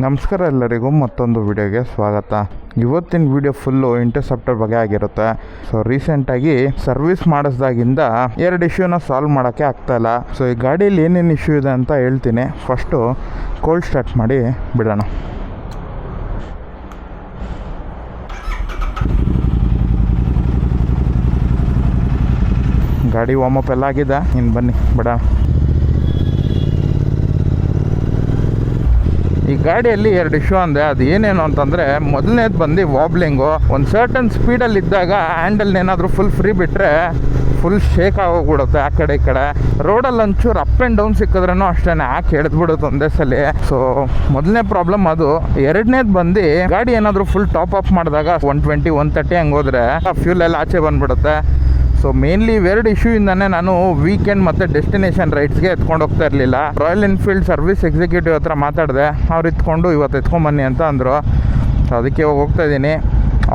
ನಮಸ್ಕಾರ ಎಲ್ಲರಿಗೂ ಮತ್ತೊಂದು ವಿಡಿಯೋಗೆ ಸ್ವಾಗತ. ಇವತ್ತಿನ ವಿಡಿಯೋ ಫುಲ್ಲು ಇಂಟರ್ಸೆಪ್ಟರ್ ಬಗ್ಗೆ ಆಗಿರುತ್ತೆ. ಸೊ ರೀಸೆಂಟಾಗಿ ಸರ್ವಿಸ್ ಮಾಡಿಸ್ದಾಗಿಂದ ಎರಡು ಇಶ್ಯೂನ ಸಾಲ್ವ್ ಮಾಡೋಕ್ಕೆ ಆಗ್ತಾಯಿಲ್ಲ ಸೊ ಈ ಗಾಡೀಲಿ ಏನೇನು ಇಶ್ಯೂ ಇದೆ ಅಂತ ಹೇಳ್ತೀನಿ. ಫಸ್ಟು ಕೋಲ್ಡ್ ಸ್ಟಾರ್ಟ್ ಮಾಡಿ ಬಿಡೋಣ. ಗಾಡಿ ವಾಮಪ್ ಎಲ್ಲ ಆಗಿದೆ. ಇನ್ನು ಬನ್ನಿ, ಬಿಡೋಣ. ಈ ಗಾಡಿಯಲ್ಲಿ ಎರಡು ಇಶ್ಯೂ ಅಂದೆ. ಅದು ಏನೇನು ಅಂತಂದರೆ, ಮೊದಲನೇದು ಬಂದು ವಾಬ್ಲಿಂಗು ಒಂದು ಸರ್ಟನ್ ಸ್ಪೀಡಲ್ಲಿ ಇದ್ದಾಗ ಹ್ಯಾಂಡಲ್ ಏನಾದರೂ ಫುಲ್ ಫ್ರೀ ಬಿಟ್ಟರೆ ಫುಲ್ ಶೇಕ್ ಆಗೋಗ್ಬಿಡುತ್ತೆ ಆ ಕಡೆ ಈ ಕಡೆ. ರೋಡಲ್ಲಿ ಒಂಚೂರು ಅಪ್ ಆ್ಯಂಡ್ ಡೌನ್ ಸಿಕ್ಕಿದ್ರೂ ಅಷ್ಟೇ ಯಾಕೆ ಎಳೆದ್ಬಿಡುತ್ತೆ ಒಂದೇ ಸಲ. ಸೊ ಮೊದಲನೇ ಪ್ರಾಬ್ಲಮ್ ಅದು. ಎರಡನೇದು ಬಂದು ಗಾಡಿ ಏನಾದರೂ ಫುಲ್ ಟಾಪ್ ಅಪ್ ಮಾಡಿದಾಗ ಒನ್ ಟ್ವೆಂಟಿ ಒನ್ ತರ್ಟಿ ಹಂಗೆ ಹೋದ್ರೆ ಫ್ಯೂಲ್ ಎಲ್ಲ ಆಚೆ ಬಂದ್ಬಿಡುತ್ತೆ. ಸೊ ಮೇನ್ಲಿ ಇವೆರಡು ಇಶ್ಯೂ ಇಂದಾನೆ ನಾನು ವೀಕೆಂಡ್ ಮತ್ತು ಡೆಸ್ಟಿನೇಷನ್ ರೈಡ್ಸ್ಗೆ ಎತ್ಕೊಂಡು ಹೋಗ್ತಾ ಇರಲಿಲ್ಲ. ರಾಯಲ್ ಎನ್ಫೀಲ್ಡ್ ಸರ್ವಿಸ್ ಎಕ್ಸಿಕ್ಯೂಟಿವ್ ಹತ್ರ ಮಾತಾಡಿದೆ, ಅವ್ರು ಇತ್ಕೊಂಡು ಇವತ್ತು ಎತ್ಕೊಂಬನ್ನಿ ಅಂತ ಅಂದರು. ಸೊ ಅದಕ್ಕೆ ಹೋಗ್ತಾ ಇದ್ದೀನಿ.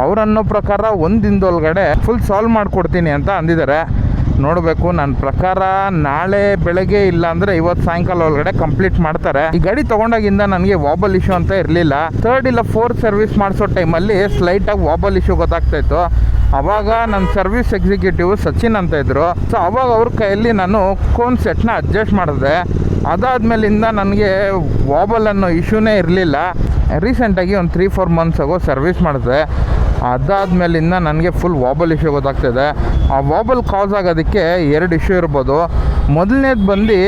ಅವ್ರು ಅನ್ನೋ ಪ್ರಕಾರ ಒಂದು ದಿನದೊಳಗಡೆ ಫುಲ್ ಸಾಲ್ವ್ ಮಾಡಿಕೊಡ್ತೀನಿ ಅಂತ ಅಂದಿದ್ದಾರೆ. ನೋಡಬೇಕು ನನ್ನ ಪ್ರಕಾರ ನಾಳೆ ಬೆಳಗ್ಗೆ ಇಲ್ಲ ಅಂದರೆ ಇವತ್ತು ಸಾಯಂಕಾಲ ಒಳಗಡೆ ಕಂಪ್ಲೀಟ್ ಮಾಡ್ತಾರೆ. ಈ ಗಾಡಿ ತೊಗೊಂಡಾಗಿಂದ ನನಗೆ ವಾಬಲ್ ಇಶ್ಯೂ ಅಂತ ಇರಲಿಲ್ಲ. ಥರ್ಡ್ ಇಲ್ಲ ಫೋರ್ತ್ ಸರ್ವಿಸ್ ಮಾಡಿಸೋ ಟೈಮಲ್ಲಿ ಸ್ಲೈಟಾಗಿ ವಾಬಲ್ ಇಶ್ಯೂ ಗೊತ್ತಾಗ್ತಾ ಇತ್ತು. ಅವಾಗ ನನ್ನ ಸರ್ವಿಸ್ ಎಕ್ಸಿಕ್ಯೂಟಿವ್ ಸಚಿನ್ ಅಂತ ಇದ್ದರು ಸೊ ಅವಾಗ ಅವ್ರ ಕೈಯಲ್ಲಿ ನಾನು ಕೋನ್ ಸೆಟ್ನ ಅಡ್ಜಸ್ಟ್ ಮಾಡಿದೆ. ಅದಾದ್ಮೇಲಿಂದ ನನಗೆ ವಾಬಲ್ ಅನ್ನೋ ಇಶ್ಯೂನೇ ಇರಲಿಲ್ಲ. ರೀಸೆಂಟಾಗಿ ಒಂದು ತ್ರೀ ಫೋರ್ ಮಂತ್ಸ್ ಆಗೋ ಸರ್ವಿಸ್ ಮಾಡಿದೆ. ಅದಾದ್ಮೇಲಿಂದ ನನಗೆ ಫುಲ್ ವಾಬಲ್ ಇಶ್ಯೂ ಗೊತ್ತಾಗ್ತಿದೆ. ಆ ವಾಬಲ್ ಕಾಸ್ ಆಗೋದಕ್ಕೆ ಎರಡು ಇಶ್ಯೂ ಇರ್ಬೋದು. ಮೊದಲನೇದು ಬಂದು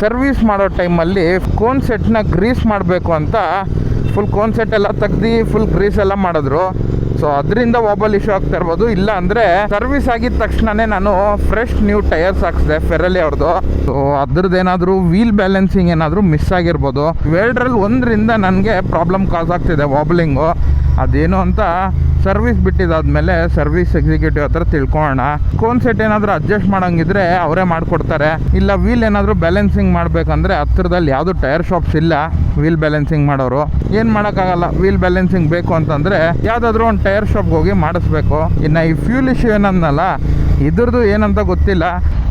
ಸರ್ವಿಸ್ ಮಾಡೋ ಟೈಮಲ್ಲಿ ಕೋನ್ ಸೆಟ್ನ ಗ್ರೀಸ್ ಮಾಡಬೇಕು ಅಂತ ಫುಲ್ ಕೋನ್ ಸೆಟ್ ಎಲ್ಲ ತೆಗ್ದು ಫುಲ್ ಗ್ರೀಸ್ ಎಲ್ಲ ಮಾಡಿದ್ರು. ಸೊ ಅದರಿಂದ ವಾಬಲ್ ಇಶ್ಯೂ ಆಗ್ತಾ ಇರ್ಬೋದು. ಇಲ್ಲ ಅಂದರೆ ಸರ್ವಿಸ್ ಆಗಿದ ತಕ್ಷಣನೇ ನಾನು ಫ್ರೆಶ್ ನ್ಯೂ ಟೈರ್ಸ್ ಹಾಕ್ಸಿದೆ ಫೆರಲಿ ಅವ್ರದ್ದು ಸೊ ಅದ್ರದ್ದೇನಾದರೂ ವೀಲ್ ಬ್ಯಾಲೆನ್ಸಿಂಗ್ ಏನಾದರೂ ಮಿಸ್ ಆಗಿರ್ಬೋದು. ಎರಡರಲ್ಲಿ ಒಂದರಿಂದ ನನಗೆ ಪ್ರಾಬ್ಲಮ್ ಕಾಸ್ ಆಗ್ತಿದೆ ವಾಬ್ಲಿಂಗು ಅದೇನು ಅಂತ ಸರ್ವಿಸ್ ಬಿಟ್ಟಿದ್ದಾದ್ಮೇಲೆ ಸರ್ವಿಸ್ ಎಕ್ಸಿಕ್ಯೂಟಿವ್ ಹತ್ರ ತಿಳ್ಕೊಳ್ಳೋಣ. ಕೋನ್ ಸೆಟ್ ಏನಾದರೂ ಅಡ್ಜಸ್ಟ್ ಮಾಡೋಂಗಿದ್ರೆ ಅವರೇ ಮಾಡಿಕೊಡ್ತಾರೆ. ಇಲ್ಲ ವೀಲ್ ಏನಾದರೂ ಬ್ಯಾಲೆನ್ಸಿಂಗ್ ಮಾಡಬೇಕಂದ್ರೆ ಹತ್ರದಲ್ಲಿ ಯಾವುದು ಟೈರ್ ಶಾಪ್ಸ್ ಇಲ್ಲ ವೀಲ್ ಬ್ಯಾಲೆನ್ಸಿಂಗ್ ಮಾಡೋರು. ಏನು ಮಾಡೋಕ್ಕಾಗಲ್ಲ ವೀಲ್ ಬ್ಯಾಲೆನ್ಸಿಂಗ್ ಬೇಕು ಅಂತಂದರೆ ಯಾವುದಾದ್ರೂ ಒಂದು ಟೈರ್ ಶಾಪ್ಗೆ ಹೋಗಿ ಮಾಡಿಸ್ಬೇಕು. ಇನ್ನು ಈ ಫ್ಯೂಲ್ ಇಶ್ಯೂ ಏನಂದಲ್ಲ ಇದ್ರದ್ದು ಏನಂತ ಗೊತ್ತಿಲ್ಲ.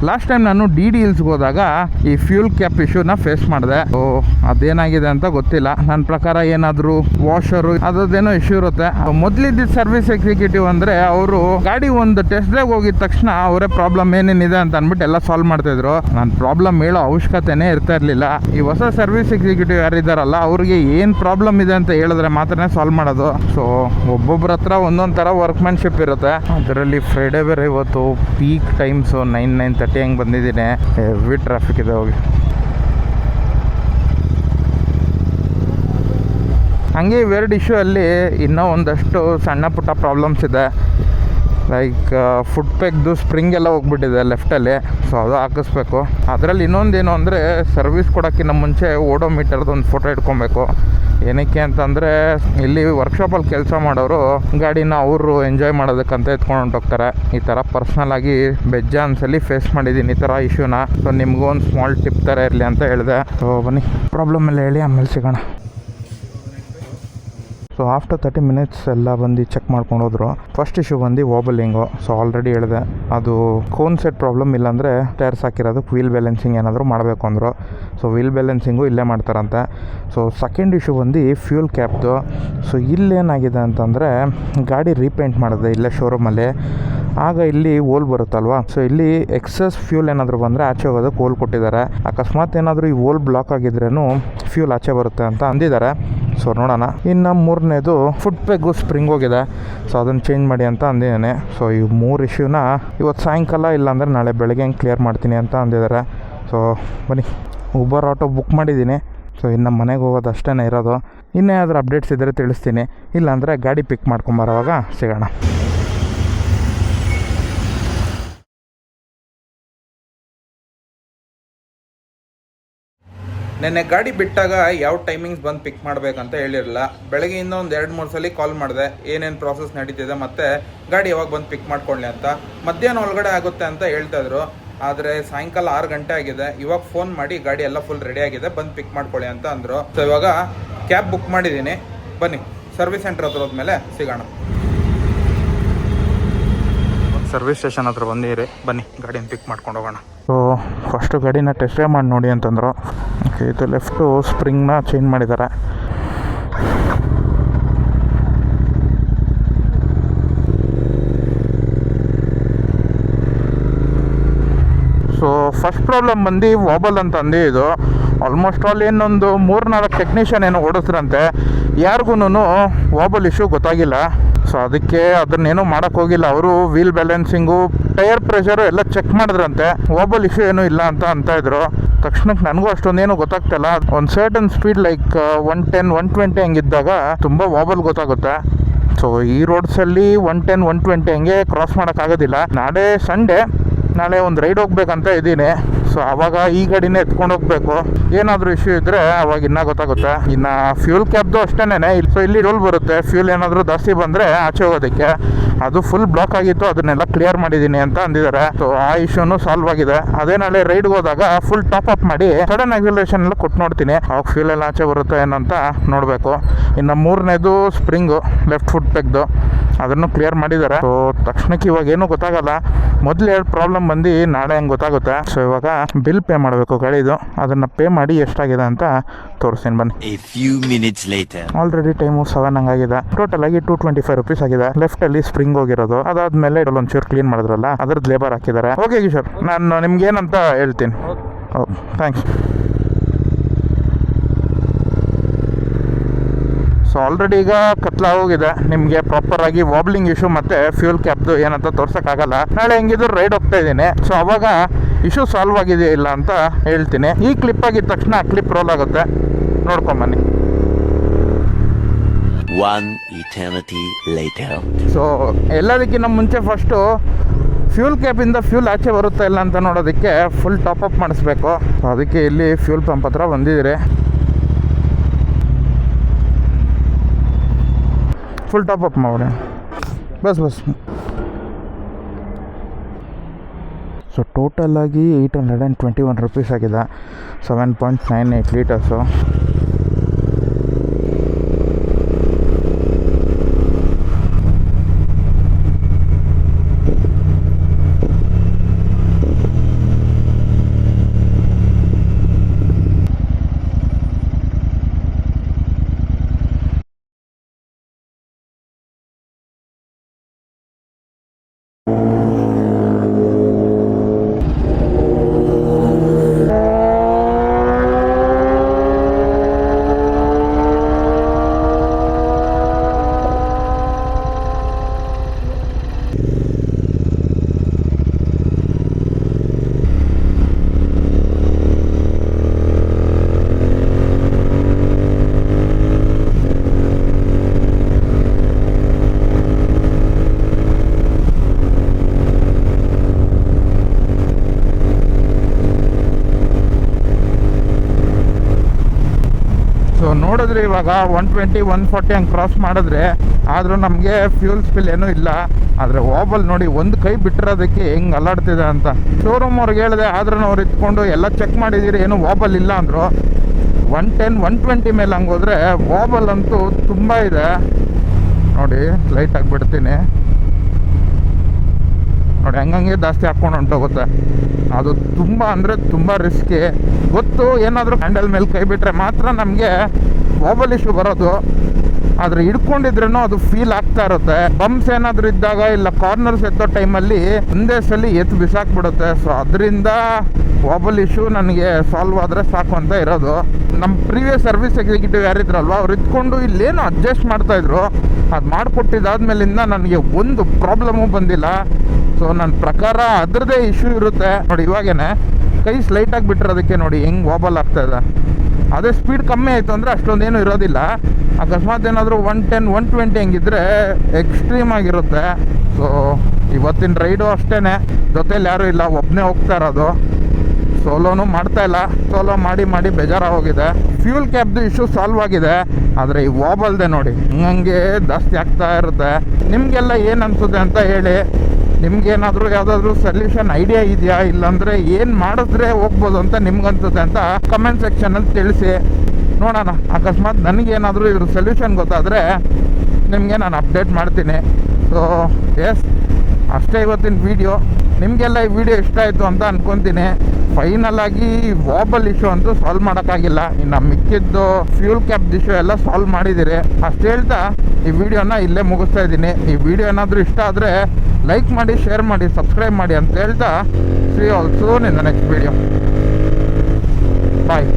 ಲಾಸ್ಟ್ ಟೈಮ್ ನಾನು ಡಿ ಡಿ ಇಲ್ಸ್ಗೆ ಹೋದಾಗ ಈ ಫ್ಯೂಲ್ ಕ್ಯಾಪ್ ಇಶ್ಯೂನ ಫೇಸ್ ಮಾಡಿದೆ. ಓ, ಅದೇನಾಗಿದೆ ಅಂತ ಗೊತ್ತಿಲ್ಲ. ನನ್ನ ಪ್ರಕಾರ ಏನಾದರೂ ವಾಷರು ಅದೇನೋ ಇಶ್ಯೂ ಇರುತ್ತೆ. ಮೊದಲಿದ್ದ ಸರ್ವಿಸ್ ಎಕ್ಸಿಕ್ಯೂಟಿವ್ ಅಂದರೆ ಅವರು ಗಾಡಿ ಒಂದು ಟೆಸ್ಟ್ ಡ್ರೈವ್ ಹೋಗಿದ ತಕ್ಷಣ ಅವರೇ ಪ್ರಾಬ್ಲಮ್ ಏನೇನಿದೆ ಅಂತ ಅಂದ್ಬಿಟ್ಟು ಎಲ್ಲ ಸಾಲ್ವ್ ಮಾಡ್ತಿದ್ರು. ನಾನು ಪ್ರಾಬ್ಲಮ್ ಹೇಳೋ ಅವಶ್ಯಕತೆನೇ ಇರ್ತಾ ಇರಲಿಲ್ಲ. ಈ ಹೊಸ ಸರ್ವಿಸ್ ಎಕ್ಸಿಕ್ಯೂಟಿವ್ ಯಾರಿದಾರಲ್ಲ, ಅವ್ರಿಗೆ ಏನು ಪ್ರಾಬ್ಲಮ್ ಇದೆ ಅಂತ ಹೇಳಿದ್ರೆ ಮಾತ್ರ ಸಾಲ್ವ್ ಮಾಡೋದು. ಸೊ ಒಬ್ಬೊಬ್ಬರ ಹತ್ರ ಒಂದೊಂದು ಥರ ವರ್ಕ್ಮ್ಯಾನ್ಶಿಪ್ ಇರುತ್ತೆ. ಅದರಲ್ಲಿ ಫ್ರೈಡೇ ಬೇರೆ ಇವತ್ತು peak times nine nine thirty ಹಂಗೆ ಬಂದಿದ್ದೀನಿ. ಹೆವಿ ಟ್ರಾಫಿಕ್ ಇದೆ ಹೋಗಿ. ಹಂಗೆ ಇವೆರಡು ಇಶ್ಯೂ ಅಲ್ಲಿ ಇನ್ನೂ ಒಂದಷ್ಟು ಸಣ್ಣ ಪುಟ್ಟ ಪ್ರಾಬ್ಲಮ್ಸ್ ಇದೆ. ಲೈಕ್ ಫುಡ್ ಪೆಗ್ದು ಸ್ಪ್ರಿಂಗ್ ಎಲ್ಲ ಹೋಗ್ಬಿಟ್ಟಿದೆ ಲೆಫ್ಟಲ್ಲಿ ಸೊ ಅದು ಹಾಕಿಸ್ಬೇಕು. ಅದರಲ್ಲಿ ಇನ್ನೊಂದೇನು ಅಂದರೆ ಸರ್ವಿಸ್ ಕೊಡೋಕ್ಕಿಂತ ಮುಂಚೆ ಓಡೋ ಮೀಟರ್ದು ಒಂದು ಫೋಟೋ ಇಟ್ಕೊಬೇಕು. ಏನಕ್ಕೆ ಅಂತಂದರೆ ಇಲ್ಲಿ ವರ್ಕ್ಶಾಪಲ್ಲಿ ಕೆಲಸ ಮಾಡೋರು ಗಾಡಿನ ಅವರು ಎಂಜಾಯ್ ಮಾಡೋದಕ್ಕಂತ ಎತ್ಕೊಂಡು ಹೊಂಟೋಗ್ತಾರೆ ಈ ಥರ ಪರ್ಸ್ನಲಾಗಿ ಬೆಜ್ಜಾನ್ಸಲ್ಲಿ ಫೇಸ್ ಮಾಡಿದ್ದೀನಿ ಈ ಥರ ಇಶ್ಯೂನ ಸೊ ನಿಮಗೂ ಒಂದು ಸ್ಮಾಲ್ ಟಿಪ್ ಥರ ಇರಲಿ ಅಂತ ಹೇಳಿದೆ. ಸೊ ಬನ್ನಿ. ಪ್ರಾಬ್ಲಮ್ ಎಲ್ಲ ಹೇಳಿ ಆಮೇಲೆ ಸಿಗೋಣ. ಸೊ ಆಫ್ಟರ್ ತರ್ಟಿ ಮಿನಿಟ್ಸ್ ಎಲ್ಲ ಬಂದು ಚೆಕ್ ಮಾಡ್ಕೊಂಡು ಹೋದ್ರು. ಫಸ್ಟ್ ಇಶ್ಯೂ ಬಂದು ವಾಬಲಿಂಗು ಸೊ ಆಲ್ರೆಡಿ ಹೇಳಿದೆ, ಅದು ಕೋನ್ ಸೆಟ್ ಪ್ರಾಬ್ಲಮ್ ಇಲ್ಲಾಂದರೆ ಟೈರ್ಸ್ ಹಾಕಿರೋದಕ್ಕೆ ವೀಲ್ ಬ್ಯಾಲೆನ್ಸಿಂಗ್ ಏನಾದರೂ ಮಾಡಬೇಕು ಅಂದರು. ಸೊ ವೀಲ್ ಬ್ಯಾಲೆನ್ಸಿಂಗು ಇಲ್ಲೇ ಮಾಡ್ತಾರಂತೆ. ಸೊ ಸೆಕೆಂಡ್ ಇಶ್ಯೂ ಬಂದು ಫ್ಯೂಲ್ ಕ್ಯಾಪ್ದು ಸೊ ಇಲ್ಲೇನಾಗಿದೆ ಅಂತಂದರೆ ಗಾಡಿ ರೀಪೇಂಟ್ ಮಾಡಿದೆ ಇಲ್ಲೇ ಶೋರೂಮಲ್ಲಿ ಆಗ ಇಲ್ಲಿ ಓಲ್ ಬರುತ್ತಲ್ವಾ? ಸೊ ಇಲ್ಲಿ ಎಕ್ಸಸ್ ಫ್ಯೂಲ್ ಏನಾದರೂ ಬಂದರೆ ಆಚೆ ಹೋಗೋದಕ್ಕೆ ಓಲ್ ಕೊಟ್ಟಿದ್ದಾರೆ. ಅಕಸ್ಮಾತ್ ಏನಾದರೂ ಈ ಓಲ್ ಬ್ಲಾಕ್ ಆಗಿದ್ರೇನು ಫ್ಯೂಲ್ ಆಚೆ ಬರುತ್ತೆ ಅಂತ ಅಂದಿದ್ದಾರೆ. ಸೊ ನೋಡೋಣ. ಇನ್ನು ಮೂರನೇದು ಫುಟ್ ಪೆಗ್ಗು ಸ್ಪ್ರಿಂಗ್ ಹೋಗಿದೆ. ಸೊ ಅದನ್ನು ಚೇಂಜ್ ಮಾಡಿ ಅಂತ ಅಂದಿದ್ದೇನೆ. ಸೊ ಈ ಮೂರು ಇಶ್ಯೂನ ಇವತ್ತು ಸಾಯಂಕಾಲ ಇಲ್ಲಾಂದರೆ ನಾಳೆ ಬೆಳಗ್ಗೆ ಹೆಂಗೆ ಕ್ಲಿಯರ್ ಮಾಡ್ತೀನಿ ಅಂತ ಅಂದಿದ್ದಾರೆ. ಸೊ ಬನ್ನಿ ಉಬರ್ ಆಟೋ ಬುಕ್ ಮಾಡಿದ್ದೀನಿ. ಸೊ ಇನ್ನು ಮನೆಗೆ ಹೋಗೋದು ಅಷ್ಟೇ ಇರೋದು. ಇನ್ನೇನಾದರೂ ಅಪ್ಡೇಟ್ಸ್ ಇದ್ದರೆ ತಿಳಿಸ್ತೀನಿ. ಇಲ್ಲಾಂದರೆ ಗಾಡಿ ಪಿಕ್ ಮಾಡ್ಕೊಂಬರೋವಾಗ ಸಿಗೋಣ. ನೆನ್ನೆ ಗಾಡಿ ಬಿಟ್ಟಾಗ ಯಾವ ಟೈಮಿಂಗ್ಸ್ ಬಂದು ಪಿಕ್ ಮಾಡಬೇಕಂತ ಹೇಳಿರಲಿಲ್ಲ. ಬೆಳಗ್ಗೆಯಿಂದ ಒಂದು ಎರಡು ಮೂರು ಸಲ ಕಾಲ್ ಮಾಡಿದೆ, ಏನೇನು ಪ್ರಾಸೆಸ್ ನಡೀತಿದೆ ಮತ್ತು ಗಾಡಿ ಯಾವಾಗ ಬಂದು ಪಿಕ್ ಮಾಡ್ಕೊಳ್ಳಿ ಅಂತ. ಮಧ್ಯಾಹ್ನ ಒಳಗಡೆ ಆಗುತ್ತೆ ಅಂತ ಹೇಳ್ತಾಯಿದ್ರು ಆದರೆ ಸಾಯಂಕಾಲ ಆರು ಗಂಟೆ ಆಗಿದೆ. ಇವಾಗ ಫೋನ್ ಮಾಡಿ ಗಾಡಿ ಎಲ್ಲ ಫುಲ್ ರೆಡಿ ಆಗಿದೆ, ಬಂದು ಪಿಕ್ ಮಾಡ್ಕೊಳ್ಳಿ ಅಂತ ಅಂದರು. ಸೊ ಇವಾಗ ಕ್ಯಾಬ್ ಬುಕ್ ಮಾಡಿದ್ದೀನಿ ಬನ್ನಿ ಸರ್ವಿಸ್ ಸೆಂಟ್ರ್ ಹತ್ರ ಹೋದ್ಮೇಲೆ ಸಿಗೋಣ. ಸರ್ವಿಸ್ ಸ್ಟೇಷನ್ ಹತ್ರ ಬಂದಿರಿ ಬನ್ನಿ, ಗಾಡಿನ ಪಿಕ್ ಮಾಡ್ಕೊಂಡು ಹೋಗೋಣ. ಸೊ ಫಸ್ಟು ಗಾಡಿನ ಟೆಸ್ಟ್ ಮಾಡಿ ನೋಡಿ ಅಂತಂದರು. ಇದು ಲೆಫ್ಟು ಸ್ಪ್ರಿಂಗ್ನ ಚೇಂಜ್ ಮಾಡಿದ್ದಾರೆ ಸೊ ಫಸ್ಟ್ ಪ್ರಾಬ್ಲಮ್ ಬಂದು ವಾಬಲ್ ಅಂತ ಅಂದು ಇದು. ಆಲ್ಮೋಸ್ಟ್ ಆಲ್ ಏನೊಂದು ಮೂರು ನಾಲ್ಕು ಟೆಕ್ನಿಷಿಯನ್ ಏನು ಓಡಿಸ್ರಂತೆ. ಯಾರಿಗೂ ವಾಬಲ್ ಇಶ್ಯೂ ಗೊತ್ತಾಗಿಲ್ಲ. ಸೊ ಅದಕ್ಕೆ ಅದನ್ನೇನು ಹೋಗಿಲ್ಲ. ಅವರು ವೀಲ್ ಬ್ಯಾಲೆನ್ಸಿಂಗು ಟೈರ್ ಪ್ರೆಷರು ಎಲ್ಲ ಚೆಕ್ ಮಾಡಿದ್ರಂತೆ. ಓಬಲ್ ಇಶ್ಯೂ ಏನೂ ಇಲ್ಲ ಅಂತ ಅಂತ ಇದ್ರು. ತಕ್ಷಣಕ್ಕೆ ನನಗೂ ಅಷ್ಟೊಂದೇನು ಗೊತ್ತಾಗ್ತಿಲ್ಲ. ಒಂದು certain speed like one ten one twenty ಹಂಗಿದ್ದಾಗ ತುಂಬ ವಾಬಲ್ ಗೊತ್ತಾಗುತ್ತೆ. ಸೊ ಈ ರೋಡ್ಸಲ್ಲಿ ಒನ್ ಟೆನ್ ಒನ್ ಟ್ವೆಂಟಿ ಹಂಗೆ ಕ್ರಾಸ್ ಮಾಡೋಕ್ಕಾಗೋದಿಲ್ಲ ನಾಳೆ ಸಂಡೇ ನಾಳೆ ಒಂದು ರೈಡ್ ಹೋಗ್ಬೇಕಂತ ಇದ್ದೀನಿ. ಸೊ ಅವಾಗ ಈ ಗಾಡಿನೇ ಎತ್ಕೊಂಡು ಹೋಗ್ಬೇಕು. ಏನಾದರೂ ಇಶ್ಯೂ ಇದ್ದರೆ ಅವಾಗ ಇನ್ನ ಗೊತ್ತಾಗುತ್ತೆ. ಇನ್ನು ಫ್ಯೂಲ್ ಕ್ಯಾಬ್ದು ಅಷ್ಟೇನೆ ಸೊ ಇಲ್ಲಿ ರೋಲ್ ಬರುತ್ತೆ. ಫ್ಯೂಲ್ ಏನಾದರೂ ಜಾಸ್ತಿ ಬಂದರೆ ಆಚೆ ಹೋಗೋದಕ್ಕೆ. ಅದು ಫುಲ್ ಬ್ಲಾಕ್ ಆಗಿತ್ತು. ಅದನ್ನೆಲ್ಲ ಕ್ಲಿಯರ್ ಮಾಡಿದ್ದೀನಿ ಅಂತ ಅಂದಿದ್ದಾರೆ. ಸೊ ಆ ಇಶ್ಯೂನು ಸಾಲ್ವ್ ಆಗಿದೆ. ಅದೇ ನಾಳೆ ರೈಡ್ಗೆ ಹೋದಾಗ ಫುಲ್ ಟಾಪ್ ಅಪ್ ಮಾಡಿ ಸಡನ್ ಆಕ್ಸಿಲೇಷನ್ ಎಲ್ಲ ಕೊಟ್ಟು ನೋಡ್ತೀನಿ. ಅವಾಗ ಫ್ಯೂಲ್ ಎಲ್ಲ ಆಚೆ ಬರುತ್ತೆ ಏನಂತ ನೋಡಬೇಕು. ಇನ್ನು ಮೂರನೇದು ಸ್ಪ್ರಿಂಗು ಲೆಫ್ಟ್ ಫುಟ್ ತೆಗ್ದು. ಅದನ್ನು ಕ್ಲಿಯರ್ ಮಾಡಿದ್ದಾರೆ ಸೊ ತಕ್ಷಣಕ್ಕೆ ಇವಾಗ ಏನೂ ಗೊತ್ತಾಗಲ್ಲ. ಮೊದಲು ಎರಡು ಪ್ರಾಬ್ಲಮ್ ಬಂದು ನಾಳೆ ಹಂಗೆ ಗೊತ್ತಾಗುತ್ತೆ. ಸೊ ಇವಾಗ ಬಿಲ್ ಪೇ ಮಾಡಬೇಕು ಗಾಡಿದು ಅದನ್ನು ಪೇ ಮಾಡಿ ಎಷ್ಟಾಗಿದೆ ಅಂತ ತೋರಿಸ್ತೀನಿ ಬನ್ನಿ. ಆಲ್ರೆಡಿ ಟೈಮು ಸೆವೆನ್ ಹಂಗಾಗಿದೆ. ಟೋಟಲ್ ಆಗಿ ಟೂ ಟ್ವೆಂಟಿ ಫೈವ್ ರುಪೀಸ್ ಆಗಿದೆ. ಲೆಫ್ಟ್ ಅಲ್ಲಿ ಸ್ಪ್ರಿಂಗ್ ಹೋಗಿರೋದು. ಅದಾದ್ಮೇಲೆ ಒಂಚೂರು ಕ್ಲೀನ್ ಮಾಡಿದ್ರಲ್ಲ ಅದ್ರದ್ದು ಲೇಬರ್ ಹಾಕಿದ್ದಾರೆ. ಓಕೆ ಕಿಶೋರ್ ನಾನು ನಿಮ್ಗೆ ಏನಂತ ಹೇಳ್ತೀನಿ. ಓಕೆ ಥ್ಯಾಂಕ್ಸ್ ಸೊ ಆಲ್ರೆಡಿ ಈಗ ಕತ್ಲ ಹೋಗಿದೆ. ನಿಮಗೆ ಪ್ರಾಪರ್ ಆಗಿ ವಾಬ್ಲಿಂಗ್ ಇಶ್ಯೂ ಮತ್ತೆ ಫ್ಯೂಲ್ ಕ್ಯಾಪ್ದು ಏನಂತ ತೋರ್ಸೋಕ್ಕಾಗಲ್ಲ ನಾಳೆ ಹೆಂಗಿದ್ರು ರೈಡ್ ಹೋಗ್ತಾ ಇದ್ದೀನಿ. ಸೊ ಅವಾಗ ಇಶ್ಯೂ ಸಾಲ್ವ್ ಆಗಿದೆಯಾ ಇಲ್ಲ ಅಂತ ಹೇಳ್ತೀನಿ. ಈ ಕ್ಲಿಪ್ ಆಗಿದ ತಕ್ಷಣ ಕ್ಲಿಪ್ ರೋಲ್ ಆಗುತ್ತೆ. ನೋಡ್ಕೊಂಬನ್ನಿ One eternity later. ಸೊ ಎಲ್ಲದಕ್ಕಿಂತ ಮುಂಚೆ ಫಸ್ಟು ಫ್ಯೂಲ್ ಕ್ಯಾಪಿಂದ ಫ್ಯೂಲ್ ಆಚೆ ಬರುತ್ತಾ ಇಲ್ಲ ಅಂತ ನೋಡೋದಕ್ಕೆ ಫುಲ್ ಟಾಪ್ ಅಪ್ ಮಾಡಿಸ್ಬೇಕು. ಸೊ ಅದಕ್ಕೆ ಇಲ್ಲಿ ಫ್ಯೂಲ್ ಪಂಪ್ ಹತ್ರ ಬಂದಿದ್ದೀರಿ. ಫುಲ್ ಟಾಪ್ ಅಪ್ ಮಾಡಿ ಬಸ್ ಬಸ್. ಸೊ ಟೋಟಲ್ ಆಗಿ eight hundred and twenty one rupees ಆಗಿದೆ. Seven point nine eight litres so ನೋಡಿದ್ರೆ ಇವಾಗ ಒನ್ ಟ್ವೆಂಟಿ ಒನ್ ಫಾರ್ಟಿ ಹಂಗೆ ಕ್ರಾಸ್ ಮಾಡಿದ್ರೆ ಆದರೂ ನಮಗೆ ಫ್ಯೂಲ್ ಸ್ಪಿಲ್ ಏನೂ ಇಲ್ಲ. ಆದರೆ ಓಬಲ್ ನೋಡಿ ಒಂದು ಕೈ ಬಿಟ್ಟಿರೋದಕ್ಕೆ ಹೆಂಗೆ ಅಲ್ಲಾಡ್ತಿದೆ ಅಂತ. ಶೋರೂಮ್ ಅವ್ರಿಗೆ ಹೇಳಿದೆ, ಆದ್ರೂ ಅವ್ರು ಇಟ್ಕೊಂಡು ಎಲ್ಲ ಚೆಕ್ ಮಾಡಿದ್ದೀರಿ ಏನು ಓಬಲ್ ಇಲ್ಲ ಅಂದರು. ಒನ್ ಟೆನ್ ಒನ್ ಟ್ವೆಂಟಿ ಮೇಲೆ ಹಂಗೆ ಹೋದರೆ ಓಬಲ್ ಅಂತೂ ತುಂಬ ಇದೆ. ನೋಡಿ ಲೈಟ್ ಆಗಿಬಿಡ್ತೀನಿ ನೋಡಿ, ಹಂಗಂಗೆ ಜಾಸ್ತಿ ಹಾಕ್ಕೊಂಡು ಹೊಂಟೋಗುತ್ತೆ. ಅದು ತುಂಬ ಅಂದರೆ ತುಂಬ ರಿಸ್ಕಿ ಗೊತ್ತು, ಏನಾದರೂ ಹ್ಯಾಂಡಲ್ ಮೇಲೆ ಕೈ ಬಿಟ್ಟರೆ ಮಾತ್ರ ನಮಗೆ ವಾಬಲ್ ಇಶ್ಯೂ ಬರೋದು. ಆದರೆ ಹಿಡ್ಕೊಂಡಿದ್ರೂ ಅದು ಫೀಲ್ ಆಗ್ತಾ ಇರುತ್ತೆ. ಬಂಪ್ಸ್ ಏನಾದರೂ ಇದ್ದಾಗ ಇಲ್ಲ ಕಾರ್ನರ್ಸ್ ಎತ್ತೋ ಟೈಮಲ್ಲಿ ಒಂದೇ ಸಲ ಎತ್ತು ಬಿಸಾಕ್ಬಿಡುತ್ತೆ. ಸೊ ಅದರಿಂದ ವಾಬಲ್ ಇಶ್ಯೂ ನನಗೆ ಸಾಲ್ವ್ ಆದರೆ ಸಾಕು ಅಂತ ಇರೋದು. ನಮ್ಮ ಪ್ರೀವಿಯಸ್ ಸರ್ವಿಸ್ ಎಕ್ಸಿಕ್ಯೂಟಿವ್ ಯಾರಿದ್ರಲ್ವ, ಅವ್ರು ಇದ್ಕೊಂಡು ಇಲ್ಲೇನು ಅಡ್ಜಸ್ಟ್ ಮಾಡ್ತಾಯಿದ್ರು ಅದು ಮಾಡಿಕೊಟ್ಟಿದ್ದಾದ್ಮೇಲಿಂದ ನನಗೆ ಒಂದು ಪ್ರಾಬ್ಲಮು ಬಂದಿಲ್ಲ. ಸೊ ನನ್ನ ಪ್ರಕಾರ ಅದರದೇ ಇಶ್ಯೂ ಇರುತ್ತೆ. ನೋಡಿ, ಇವಾಗೇನೆ ಕೈ ಸ್ಲೈಟಾಗಿ ಅದಕ್ಕೆ ನೋಡಿ, ಹೆಂಗೆ ವಾಬಲ್ ಆಗ್ತಾಯಿದೆ ಅದೇ ಸ್ಪೀಡ್ ಕಮ್ಮಿ ಆಯಿತು ಅಂದರೆ ಅಷ್ಟೊಂದೇನು ಇರೋದಿಲ್ಲ. ಅಕಸ್ಮಾತ್ ಏನಾದರೂ ಒನ್ ಟೆನ್ ಒನ್ ಟ್ವೆಂಟಿ ಹಂಗಿದ್ರೆ ಎಕ್ಸ್ಟ್ರೀಮ್ ಆಗಿರುತ್ತೆ. ಸೊ ಇವತ್ತಿನ ರೈಡು ಅಷ್ಟೇ ಜೊತೇಲಿ ಯಾರೂ ಇಲ್ಲ ಒಬ್ಬನೇ ಹೋಗ್ತಾ ಇರೋದು. ಸೋಲೋನು ಮಾಡ್ತಾ ಇಲ್ಲ. ಸೋಲೋ ಮಾಡಿ ಮಾಡಿ ಬೇಜಾರ ಹೋಗಿದೆ ಫ್ಯೂಲ್ ಕ್ಯಾಬ್ದು ಇಶ್ಯೂ ಸಾಲ್ವ್ ಆಗಿದೆ. ಆದರೆ ಈ ವಾಬಲ್ದೆ ನೋಡಿ ಹಂಗೆ ಜಾಸ್ತಿ ಆಗ್ತಾ ಇರುತ್ತೆ. ನಿಮಗೆಲ್ಲ ಏನು ಅನ್ಸುತ್ತೆ ಅಂತ ಹೇಳಿ. ನಿಮ್ಗೇನಾದರೂ ಯಾವುದಾದ್ರೂ ಸೊಲ್ಯೂಷನ್ ಐಡಿಯಾ ಇದೆಯಾ? ಇಲ್ಲಾಂದರೆ ಏನು ಮಾಡಿದ್ರೆ ಹೋಗ್ಬೋದು ಅಂತ ನಿಮ್ಗನ್ಸುತ್ತೆ ಅಂತ ಕಮೆಂಟ್ ಸೆಕ್ಷನಲ್ಲಿ ತಿಳಿಸಿ. ನೋಡೋಣ. ಅಕಸ್ಮಾತ್ ನನಗೇನಾದರೂ ಇದ್ರ ಸೊಲ್ಯೂಷನ್ ಗೊತ್ತಾದರೆ ನಿಮಗೆ ನಾನು ಅಪ್ಡೇಟ್ ಮಾಡ್ತೀನಿ. ಸೊ ಎಸ್ ಅಷ್ಟೇ ಇವತ್ತಿನ ವಿಡಿಯೋ ನಿಮಗೆಲ್ಲ ಈ ವಿಡಿಯೋ ಇಷ್ಟ ಆಯಿತು ಅಂತ ಅನ್ಕೊಂತೀನಿ. ಫೈನಲ್ ಆಗಿ ವಾಬಲ್ ಇಶ್ಯೂ ಅಂತೂ ಸಾಲ್ವ್ ಮಾಡೋಕ್ಕಾಗಿಲ್ಲ. ಇನ್ನು ಮಿಕ್ಕಿದ್ದು ಫ್ಯೂಲ್ ಕ್ಯಾಪ್ ಇಶ್ಯೂ ಎಲ್ಲ ಸಾಲ್ವ್ ಮಾಡಿದ್ದೀರಿ ಅಷ್ಟು ಹೇಳ್ತಾ ಈ ವಿಡಿಯೋನ ಇಲ್ಲೇ ಮುಗಿಸ್ತಾ ಇದ್ದೀನಿ. ಈ ವಿಡಿಯೋ ಏನಾದರೂ ಇಷ್ಟ ಆದರೆ ಲೈಕ್ ಮಾಡಿ ಶೇರ್ ಮಾಡಿ ಸಬ್ಸ್ಕ್ರೈಬ್ ಮಾಡಿ ಅಂತ ಹೇಳ್ತಾ. See also in the next video bye